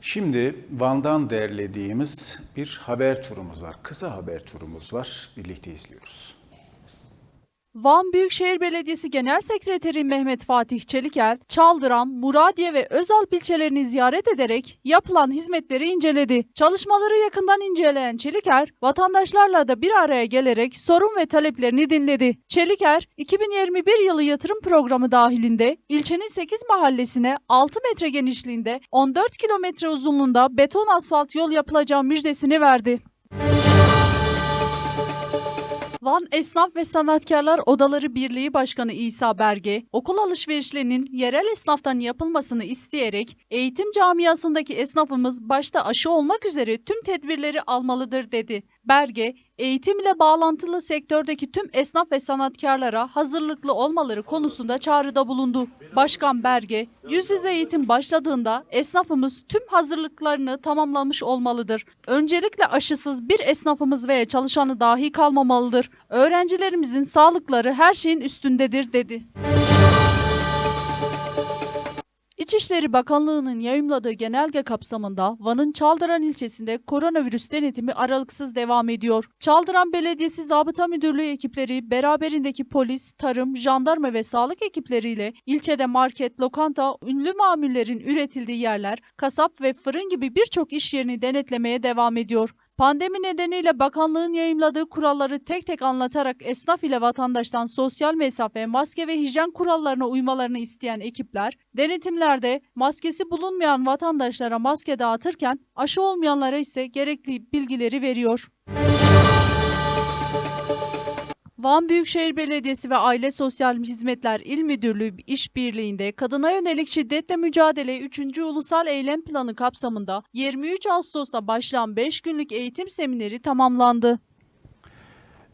Şimdi Van'dan derlediğimiz bir haber turumuz var. Kısa haber turumuz var. Birlikte izliyoruz. Van Büyükşehir Belediyesi Genel Sekreteri Mehmet Fatih Çelikel, Çaldıran, Muradiye ve Özalp ilçelerini ziyaret ederek yapılan hizmetleri inceledi. Çalışmaları yakından inceleyen Çeliker, vatandaşlarla da bir araya gelerek sorun ve taleplerini dinledi. Çeliker, 2021 yılı yatırım programı dahilinde ilçenin 8 mahallesine 6 metre genişliğinde 14 kilometre uzunluğunda beton asfalt yol yapılacağı müjdesini verdi. Van Esnaf ve Sanatkarlar Odaları Birliği Başkanı İsa Berge, okul alışverişlerinin yerel esnaftan yapılmasını isteyerek eğitim camiasındaki esnafımız başta aşı olmak üzere tüm tedbirleri almalıdır dedi. Berge, eğitimle bağlantılı sektördeki tüm esnaf ve sanatkarlara hazırlıklı olmaları konusunda çağrıda bulundu. Başkan Berge, yüz yüze eğitim başladığında esnafımız tüm hazırlıklarını tamamlamış olmalıdır. Öncelikle aşısız bir esnafımız veya çalışanı dahi kalmamalıdır. Öğrencilerimizin sağlıkları her şeyin üstündedir dedi. İçişleri Bakanlığı'nın yayımladığı genelge kapsamında Van'ın Çaldıran ilçesinde koronavirüs denetimi aralıksız devam ediyor. Çaldıran Belediyesi Zabıta Müdürlüğü ekipleri beraberindeki polis, tarım, jandarma ve sağlık ekipleriyle ilçede market, lokanta, ünlü mamullerin üretildiği yerler, kasap ve fırın gibi birçok iş yerini denetlemeye devam ediyor. Pandemi nedeniyle bakanlığın yayımladığı kuralları tek tek anlatarak esnaf ile vatandaştan sosyal mesafe, maske ve hijyen kurallarına uymalarını isteyen ekipler, denetimlerde maskesi bulunmayan vatandaşlara maske dağıtırken aşı olmayanlara ise gerekli bilgileri veriyor. Van Büyükşehir Belediyesi ve Aile Sosyal Hizmetler İl Müdürlüğü işbirliğinde kadına yönelik şiddetle mücadele 3. Ulusal Eylem Planı kapsamında 23 Ağustos'ta başlayan 5 günlük eğitim semineri tamamlandı.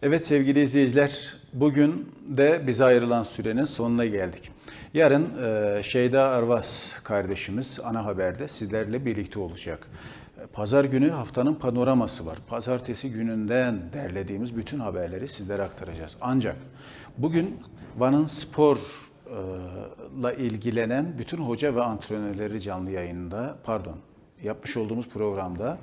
Evet sevgili izleyiciler, bugün de bize ayrılan sürenin sonuna geldik. Yarın e, Şeyda Arvas kardeşimiz ana haberde sizlerle birlikte olacak. Pazar günü haftanın panoraması var. Pazartesi gününden derlediğimiz bütün haberleri sizlere aktaracağız. Ancak bugün Van'ın sporla ilgilenen bütün hoca ve antrenörleri canlı yayında, pardon, yapmış olduğumuz programda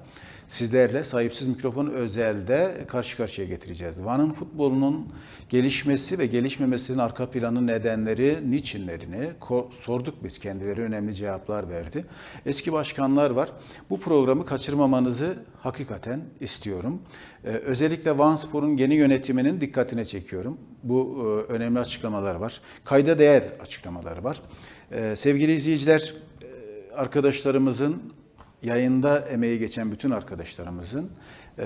sizlerle sahipsiz mikrofon özelde karşı karşıya getireceğiz. Van'ın futbolunun gelişmesi ve gelişmemesinin arka planı nedenleri, niçinlerini sorduk biz. Kendileri önemli cevaplar verdi. Eski başkanlar var. Bu programı kaçırmamanızı hakikaten istiyorum. Ee, özellikle Van Spor'un yeni yönetiminin dikkatine çekiyorum. Bu e, önemli açıklamalar var. Kayda değer açıklamalar var. Ee, sevgili izleyiciler, e, arkadaşlarımızın yayında emeği geçen bütün arkadaşlarımızın e,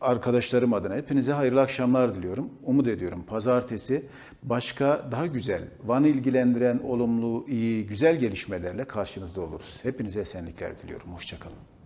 arkadaşlarım adına hepinize hayırlı akşamlar diliyorum. Umut ediyorum pazartesi başka daha güzel, Van'ı ilgilendiren olumlu, iyi, güzel gelişmelerle karşınızda oluruz. Hepinize esenlikler diliyorum. Hoşçakalın.